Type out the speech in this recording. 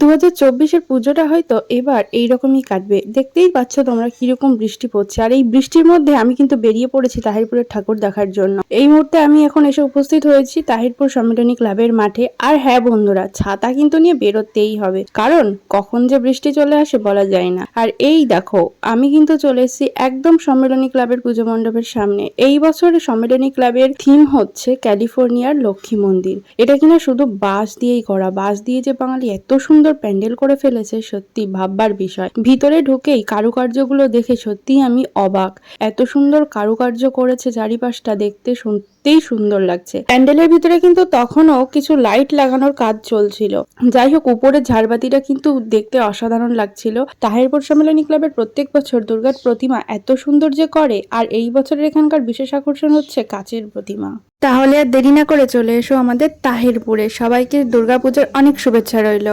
দু হাজার পুজোটা হয়তো এবার এইরকমই কাটবে। দেখতেই পাচ্ছ তোমরা কীরকম বৃষ্টি পড়ছে। আর এই বৃষ্টির মধ্যে আমি কিন্তু বেরিয়ে পড়েছি তাহিরপুরের ঠাকুর দেখার জন্য। এই মুহূর্তে আমি এখন এসে উপস্থিত হয়েছি তাহিরপুর সম্মিলনী ক্লাবের মাঠে। আর হ্যাঁ বন্ধুরা, ছাতা কিন্তু নিয়ে বেরোতেই হবে। কারণ কখন যে বৃষ্টি চলে আসে বলা যায় না। আর এই দেখো, আমি কিন্তু চলে এসেছি একদম সম্মেলনী ক্লাবের পুজো মণ্ডপের সামনে। এই বছরের সম্মেলনী ক্লাবের থিম হচ্ছে ক্যালিফোর্নিয়ার লক্ষ্মী মন্দির। এটা কিনা শুধু বাঁশ দিয়েই করা। বাঁশ দিয়ে যে বাঙালি এত সুন্দর প্যান্ডেল করে ফেলেছে সত্যি ভাববার বিষয়। ভিতরে ঢুকেই কারুকার্যগুলো দেখে সত্যি আমি অবাক। এত সুন্দর কারুকার্য করেছে চারিপাশটা দেখতে সত্যিই সুন্দর লাগছে। প্যান্ডেলের ভিতরে কিন্তু তখনও কিছু লাইট লাগানোর কাজ চলছিল। যাই হোক, উপরের ঝাড়বাতিটা কিন্তু দেখতে অসাধারণ লাগছিল। তাহিরপুর সম্মেলনী ক্লাবের প্রত্যেক বছর দুর্গার প্রতিমা এত সুন্দর যে করে, আর এই বছরের এখানকার বিশেষ আকর্ষণ হচ্ছে কাচের প্রতিমা। তাহলে আর দেরি না করে চলে এসো আমাদের তাহিরপুরে। সবাইকে দুর্গাপূজার অনেক শুভেচ্ছা রইল।